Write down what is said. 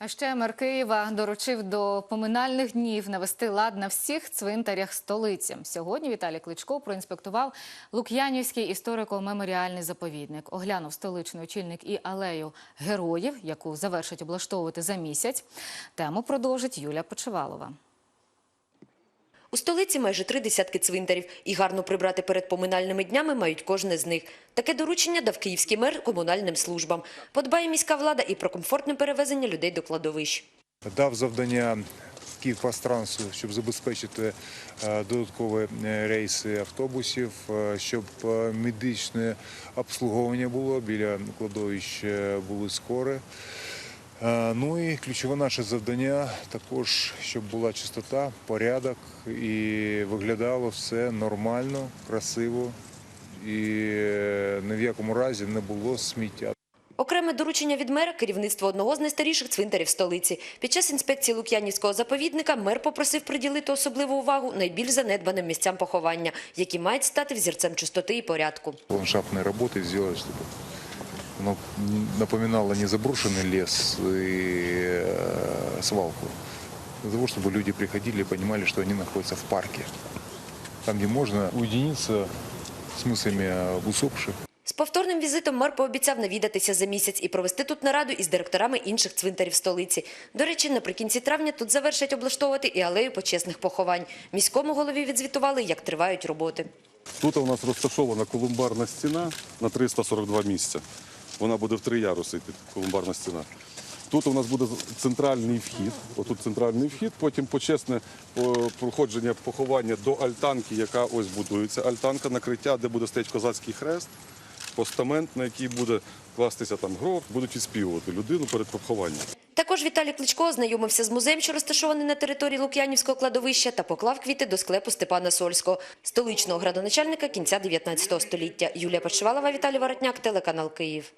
А ще мер Києва доручив до поминальних днів навести лад на всіх цвинтарях столиці. Сьогодні Віталій Кличко проінспектував Лук'янівський історико-меморіальний заповідник. Оглянув столичний очільник і алею героїв, яку завершить облаштовувати за місяць. Тему продовжить Юля Почивалова. У столиці майже три десятки цвинтарів, і гарно прибрати перед поминальними днями мають кожне з них. Таке доручення дав київський мер комунальним службам. Подбає міська влада і про комфортне перевезення людей до кладовищ. дав завдання Київпостранцу, щоб забезпечити е, додаткові е, рейси автобусів, е, щоб медичне обслуговування було біля кладовищ були скори. Е, Ну і ключове наше завдання також, щоб була чистота, порядок і виглядало все нормально, красиво і е, ні в якому разі не було сміття. Окреме доручення від мера – керівництво одного з найстаріших цвинтарів столиці. Під час інспекції Лук'янівського заповідника мер попросив приділити особливу увагу найбільш занедбаним місцям поховання, які мають стати взірцем чистоти і порядку. ландшафтной работы сделать, чтобы оно напоминало не заброшенный лес и э, свалку, для того, чтобы люди приходили и понимали, что они находятся в парке, там, где можно уединиться с мыслями об усопших. З повторним візитом мер пообіцяв навідатися за місяць і провести тут нараду із директорами інших цвинтарів столиці. До речі, наприкінці травня тут завершать облаштовувати і алею почесних поховань. Міському голові відзвітували, як тривають роботи. Тут у нас розташована колумбарна стіна на 342 місця. Вона буде в три яруси, колумбарна стіна. Тут у нас буде центральний вхід, отут центральний вхід, потім почесне проходження поховання до альтанки, яка ось будується. Альтанка, накриття, де буде стояти козацький хрест, постамент, на який буде кластися там гроб, будуть відспівувати людину перед похованням. Також Віталій Кличко ознайомився з музеєм, що розташований на території Лук'янівського кладовища, та поклав квіти до склепу Степана Сольського, столичного градоначальника кінця 19 століття. Юлія Почивалова, Віталій Воротняк, телеканал Київ.